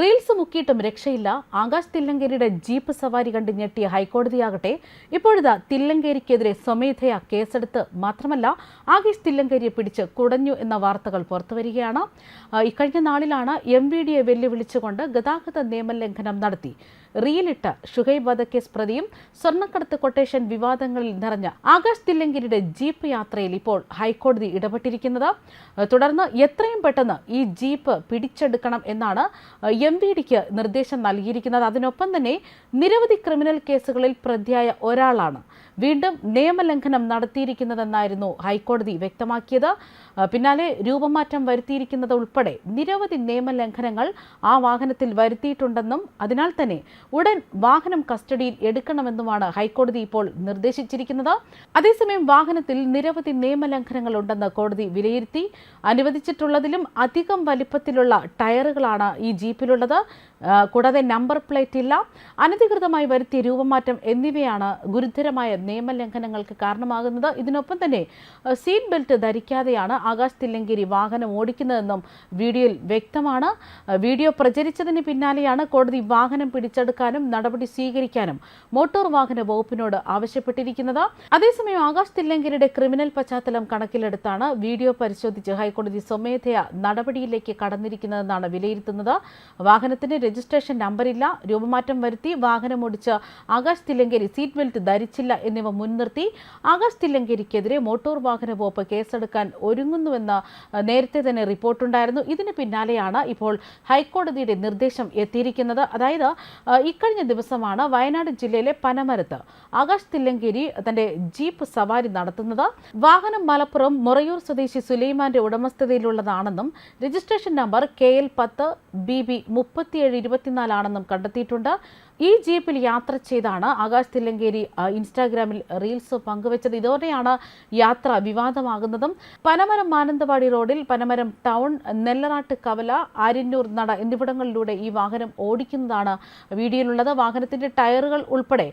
Reels മുക്കിയിട്ടും രക്ഷയില്ല. Akash തില്ലങ്കേരിയുടെ jeep സവാരി കണ്ട് ഞെട്ടിയ ഹൈക്കോടതിയാകട്ടെ ഇപ്പോഴിതാ തില്ലങ്കേരിക്കെതിരെ സ്വമേധയാ കേസെടുത്ത് മാത്രമല്ല ആകാശ് തില്ലങ്കേരിയെ പിടിച്ച് കുടഞ്ഞു എന്ന വാർത്തകൾ പുറത്തുവരികയാണ്. ഇക്കഴിഞ്ഞ നാളിലാണ് എം വി ഡിയെ വെല്ലുവിളിച്ചുകൊണ്ട് ഗതാഗത നിയമലംഘനം നടത്തി. റീലിട്ട ഷുഹൈബ് വധക്കേസ് പ്രതിയും സ്വർണക്കടത്ത് കൊട്ടേഷൻ വിവാദങ്ങളിൽ നിറഞ്ഞ ആകാശ് തില്ലങ്കിരിയുടെ ജീപ്പ് യാത്രയിൽ ഇപ്പോൾ ഹൈക്കോടതി ഇടപെട്ടിരിക്കുന്നത്. തുടർന്ന് എത്രയും പെട്ടെന്ന് ഈ ജീപ്പ് പിടിച്ചെടുക്കണം എന്നാണ് എം വി ഡിക്ക് നിർദ്ദേശം നൽകിയിരിക്കുന്നത്. അതിനൊപ്പം തന്നെ നിരവധി ക്രിമിനൽ കേസുകളിൽ പ്രതിയായ ഒരാളാണ് വീണ്ടും നിയമലംഘനം നടത്തിയിരിക്കുന്നതെന്നായിരുന്നു ഹൈക്കോടതി വ്യക്തമാക്കിയത്. പിന്നാലെ രൂപമാറ്റം വരുത്തിയിരിക്കുന്നത് ഉൾപ്പെടെ നിരവധി നിയമലംഘനങ്ങൾ ആ വാഹനത്തിൽ വരുത്തിയിട്ടുണ്ടെന്നും അതിനാൽ തന്നെ ഉടൻ വാഹനം കസ്റ്റഡിയിൽ എടുക്കണമെന്നുമാണ് ഹൈക്കോടതി ഇപ്പോൾ നിർദ്ദേശിച്ചിരിക്കുന്നത്. അതേസമയം വാഹനത്തിൽ നിരവധി നിയമലംഘനങ്ങൾ ഉണ്ടെന്ന് കോടതി വിലയിരുത്തി. അനുവദിച്ചിട്ടുള്ളതിലും അധികം വലിപ്പത്തിലുള്ള ടയറുകളാണ് ഈ ജീപ്പിലുള്ളത്. കൂടാതെ നമ്പർ പ്ലേറ്റ് ഇല്ല. അനധികൃതമായി വരുത്തിയ രൂപമാറ്റം എന്നിവയാണ് ഗുരുതരമായ നിയമലംഘനങ്ങൾക്ക് കാരണമാകുന്നത്. ഇതിനൊപ്പം തന്നെ സീറ്റ് ബെൽറ്റ് ധരിക്കാതെയാണ് ആകാശ് തില്ലങ്കേരി വാഹനം ഓടിക്കുന്നതെന്നും വീഡിയോയിൽ വ്യക്തമാണ്. വീഡിയോ പ്രചരിച്ചതിന് പിന്നാലെയാണ് കോടതി വാഹനം പിടിച്ചെടുക്കാനും നടപടി സ്വീകരിക്കാനും മോട്ടോർ വാഹന വകുപ്പിനോട് ആവശ്യപ്പെട്ടിരിക്കുന്നത്. അതേസമയം ആകാശ് തില്ലങ്കരുടെ ക്രിമിനൽ പശ്ചാത്തലം കണക്കിലെടുത്താണ് വീഡിയോ പരിശോധിച്ച് ഹൈക്കോടതി സ്വമേധയാ നടപടിയിലേക്ക് കടന്നിരിക്കുന്നതെന്നാണ് വിലയിരുത്തുന്നത്. വാഹനത്തിന് രജിസ്ട്രേഷൻ നമ്പറില്ല രൂപമാറ്റം വരുത്തി വാഹനം ഓടിച്ച് ആകാശ് തില്ലങ്കേരി സീറ്റ് ബെൽറ്റ് ധരിച്ചില്ല എന്നിവ മുൻനിർത്തി ആകാശ് തില്ലങ്കേരിക്കെതിരെ മോട്ടോർ വാഹന വകുപ്പ് കേസെടുക്കാൻ ഒരുങ്ങുന്നുവെന്ന് നേരത്തെ തന്നെ റിപ്പോർട്ടുണ്ടായിരുന്നു. ഇതിന് പിന്നാലെയാണ് ഇപ്പോൾ ഹൈക്കോടതിയുടെ നിർദ്ദേശം എത്തിയിരിക്കുന്നത്. അതായത് ഇക്കഴിഞ്ഞ ദിവസമാണ് വയനാട് ജില്ലയിലെ പനമരത്ത് ആകാശ് തില്ലങ്കേരി തന്റെ ജീപ്പ് സവാരി നടത്തുന്നത്. വാഹനം മലപ്പുറം മൊറയൂർ സ്വദേശി സുലൈമാന്റെ ഉടമസ്ഥതയിലുള്ളതാണെന്നും രജിസ്ട്രേഷൻ നമ്പർ കെ എൽ പത്ത് ബി ബി മുപ്പത്തിയേഴ് ഇരുപത്തിനാലാണെന്നും കണ്ടെത്തിയിട്ടുണ്ട്. ഈ ജീപ്പിൽ യാത്ര ചെയ്താണ് ആകാശ് തില്ലങ്കേരി ഇൻസ്റ്റാഗ്രാമിൽ റീൽസ് പങ്കുവച്ചത്. ഇതോടെയാണ് യാത്ര വിവാദമാകുന്നതും. പനമരം മാനന്തവാടി റോഡിൽ പനമരം ടൗൺ നെല്ലറാട്ട് കവല ആര്യന്നൂർ നട എന്നിവിടങ്ങളിലൂടെ ഈ വാഹനം ഓടിക്കുന്നതാണ് വീഡിയോയിലുള്ളത്. വാഹനത്തിന്റെ ടയറുകൾ ഉൾപ്പെടെ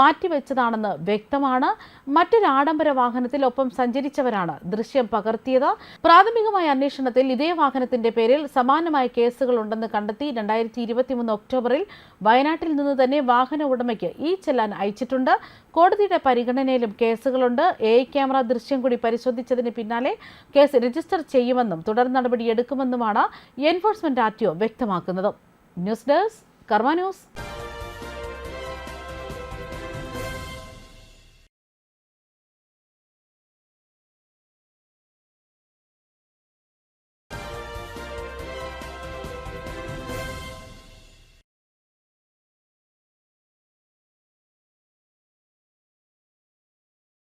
മാറ്റിവെച്ചതാണെന്ന് വ്യക്തമാണ്. മറ്റൊരു ആഡംബര വാഹനത്തിൽ ഒപ്പം സഞ്ചരിച്ചവരാണ് ദൃശ്യം പകർത്തിയത്. പ്രാഥമികമായ അന്വേഷണത്തിൽ ഇതേ വാഹനത്തിന്റെ പേരിൽ സമാനമായ കേസുകൾ ഉണ്ടെന്ന് കണ്ടെത്തി രണ്ടായിരത്തി ഇരുപത്തിമൂന്ന് ഒക്ടോബറിൽ വയനാട്ടിൽ നിന്ന് തന്നെ വാഹന ഉടമയ്ക്ക് ഈ ചെല്ലാൻ അയച്ചിട്ടുണ്ട്. കോടതിയുടെ പരിഗണനയിലും കേസുകളുണ്ട്. എ ക്യാമറ ദൃശ്യം കൂടി പരിശോധിച്ചതിന് പിന്നാലെ കേസ് രജിസ്റ്റർ ചെയ്യുമെന്നും തുടർ നടപടി എടുക്കുമെന്നുമാണ് എൻഫോഴ്സ്മെന്റ് ആർ വ്യക്തമാക്കുന്നത്. News desk Karma news.